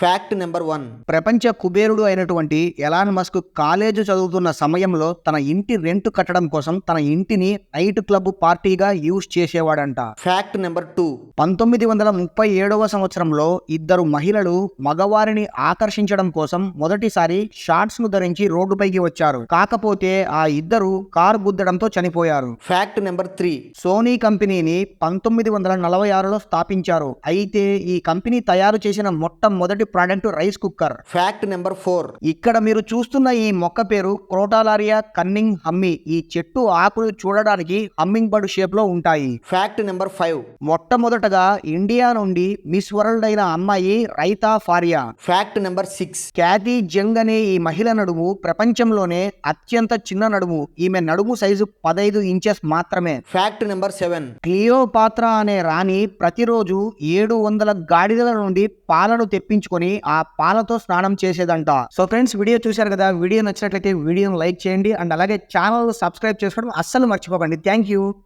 Fact number one ప్రపంచ కుబేరుడు అయినటువంటి ఎలాన్ మస్క్ కాలేజ్ చదువుతున్న సమయంలో తన ఇంటి రెంట్ కట్టడం కోసం తన ఇంటిని నైట్ క్లబ్ పార్టీగా యూజ్ చేసేవాడంట. ఫ్యాక్ట్ నెంబర్ టూ పంతొమ్మిది వందల ముప్పై ఏడవ సంవత్సరంలో ఇద్దరు మహిళలు మగవారిని ఆకర్షించడం కోసం మొదటిసారి షార్ట్స్ను ధరించి రోడ్డుపైకి వచ్చారు. కాకపోతే ఆ ఇద్దరు కారు గుద్దడంతో చనిపోయారు. ఫ్యాక్ట్ నెంబర్ త్రీ సోనీ కంపెనీని పంతొమ్మిది వందల నలభై ఆరులో స్థాపించారు. అయితే ఈ కంపెనీ తయారు చేసిన మొట్టమొదటి product rice cooker. Fact number four ఇక్కడ మీరు చూస్తున్న ఈ మొక్క పేరు క్రోటాలారియా కన్నింగ్ హమ్మి. ఈ చెట్టు ఆకులు చూడడానికి హమ్మింగ్ బర్డ్ షేప్లో ఉంటాయి. ఫ్యాక్ట్ నెంబర్ ఫైవ్ మొట్టమొదటగా ఇండియా నుండి మిస్ వరల్డ్ అయిన అమ్మాయి Reita Faria. Fact number six Cathy Jung అనే ఈ మహిళ నడుము ప్రపంచంలోనే అత్యంత చిన్న నడుము. ఈమె నడుము సైజు పదైదు ఇంచెస్ మాత్రమే. ఫ్యాక్ట్ నెంబర్ సెవెన్ క్లియోపాత్ర అనే రాణి ప్రతిరోజు ఏడు వందల గాడిదల నుండి పాలను తెప్పించుకొని ఆ పాలతో స్నానం చేసేదంట. సో ఫ్రెండ్స్ వీడియో చూశారు కదా? వీడియో నచ్చినట్లయితే వీడియోని లైక్ చేయండి. అండ్ అలాగే ఛానల్ సబ్స్క్రైబ్ చేసుకోవడం అస్సలు మర్చిపోకండి. Thank you.